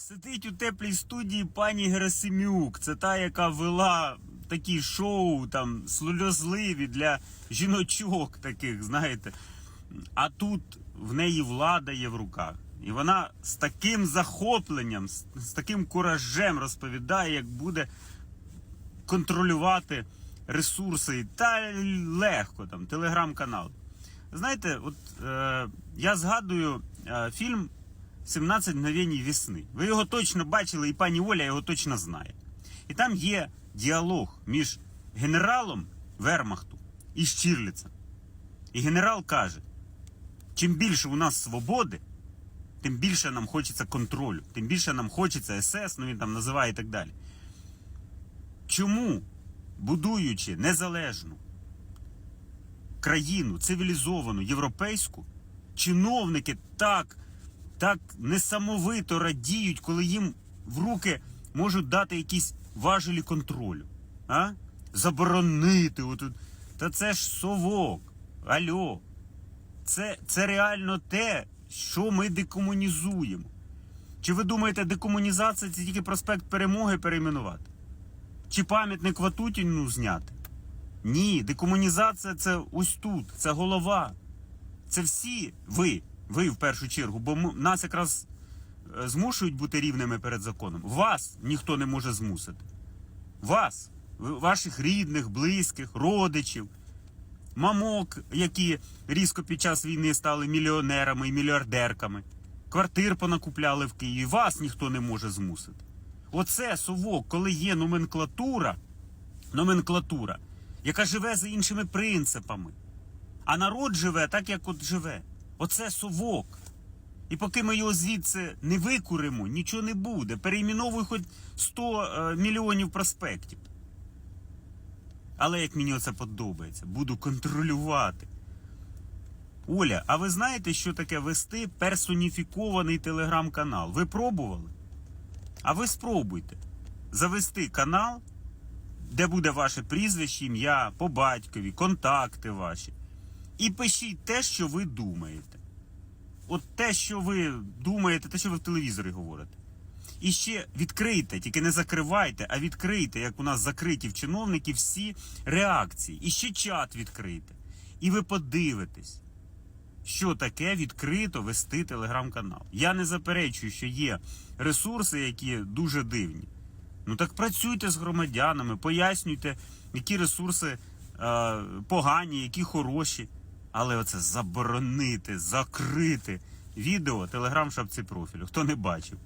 Сидить у теплій студії пані Герасимюк. Це та, яка вела такі шоу, там сльозливі для жіночок таких, знаєте. А тут в неї влада є в руках. І вона з таким захопленням, з, таким куражем розповідає, як буде контролювати ресурси. Та легко там, телеграм-канал. Знаєте, от е, я згадую е, фільм 17 мгновень весни. Ви його точно бачили, і пані Оля його точно знає. І там є діалог між генералом Вермахту і Щірліцем. І генерал каже: чим більше у нас свободи, тим більше нам хочеться контролю, тим більше нам хочеться СС, ну він там називає і так далі. Чому, будуючи незалежну країну, цивілізовану, європейську, чиновники так, так несамовито радіють, коли їм в руки можуть дати якісь важелі контролю? А? Заборонити отут. Та це ж совок. Альо. Це, це реально те, що ми декомунізуємо. Чи ви думаєте, декомунізація це тільки проспект перемоги перейменувати? Чи пам'ятник Ватутіну зняти? Ні, декомунізація це ось тут, це голова. Це всі ви, ви в першу чергу, бо нас якраз е, змушують бути рівними перед законом. Вас ніхто не може змусити. Вас, ваших рідних, близьких, родичів, мамок, які різко під час війни стали мільйонерами і мільярдерками, квартир понакупляли в Києві. Вас ніхто не може змусити. Оце совок, коли є номенклатура, номенклатура, яка живе за іншими принципами. А народ живе так, як от живе. Оце совок. І поки ми його звідси не викуримо, нічого не буде. Перейменовуй хоч 100 е, мільйонів проспектів. Але як мені оце подобається, буду контролювати. Оля, а ви знаєте, що таке вести персоніфікований телеграм-канал? Ви пробували? А ви спробуйте завести канал, де буде ваше прізвище, ім'я, по батькові, контакти ваші. І пишіть те, що ви думаєте. От те, що ви думаєте, те, що ви в телевізорі говорите. І ще відкрийте, тільки не закривайте, а відкрийте, як у нас закриті в чиновників всі реакції. І ще чат відкрийте. І ви подивитесь, що таке відкрито вести телеграм-канал. Я не заперечую, що є ресурси, які дуже дивні. Ну так працюйте з громадянами, пояснюйте, які ресурси е, погані, які хороші. Але оце заборонити, закрити відео телеграм шапці профілю. Хто не бачив.